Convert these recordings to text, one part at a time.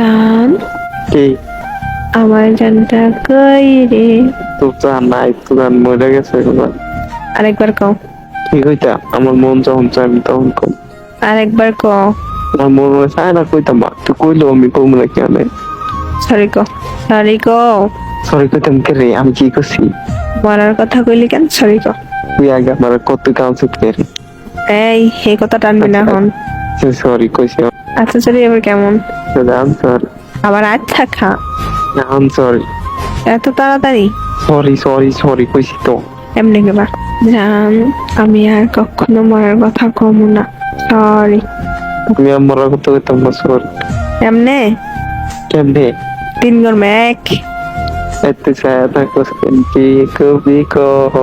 জান। কি? আমার জানটা কই রে? তো জান নাই তো জান মরে গেছে এবার। আরেকবার কও। কি কইতা? আমার মন যখন চাই আমি তখন কম। আরেকবার কও। আমার মন মনে চায় না কইতাম বা তুই কইলো আমি কম না কেন সরি কও। সরি কও। সরি কইতাম কে রে? আমি কি করছি? মরার কথা কইলি কেন? সরি কও। তুই আগে আমার কত শিখতে রে? এই এই কথা টানবি না এখন। সরি কইছি। আচ্ছা সরি এবার কেমন? জান সরি আবার আচ্ছা খা জান সরি এত তাড়াতাড়ি? সরি সরি সরি কইছি তো। এমনি কেবা। জান আমি আর কখনো মরার কথা কমু না। সরি আমি আমার কত কইতাম না সরি এমনে? কেমনে? তিন গরমে এক এত ছায়া থাকো কি কবি কহ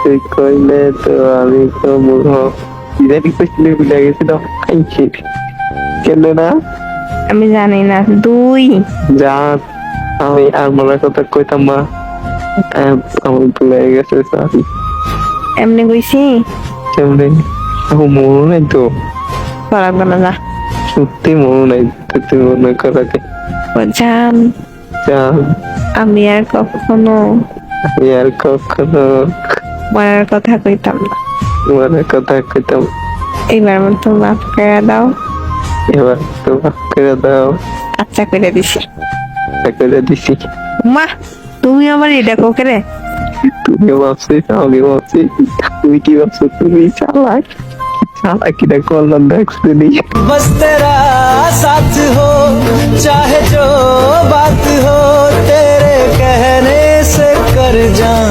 তুই কইলে তো আমি কমু ইদানি কইছিলে ভুলে গেছি তো খাইছি। কেন না? আমি জানি না দুই। যা আমি আর মনে কথা কইতাম না আহ, আমার ভুলে গেছে সরি এমনি কইছি? কেমনে আমার মনে নাই তো। করাবো না যা। সত্যি মনে নাই তো তুই মনে করাতে ও জান। যা আমি আর কখনো আমি আর কখনো মরার কথা কইতাম না। মনে কথা কইতাম। এইবার মতো মাফ করে দাও। এবার তো করে দাও আচ্ছা করে দিছি। আচ্ছা, করে দিছি। মা তুমি আবার এটা কোকেরে তুমি ভাবছিস আমি ভাবছি তুমি কি ভাবছ? তুমি চালাক। চালাক কিনা করলাম দেখছ নি বস তেরা সাথ হো চাহে জো বাত হো তেরে কহনে সে কর জান।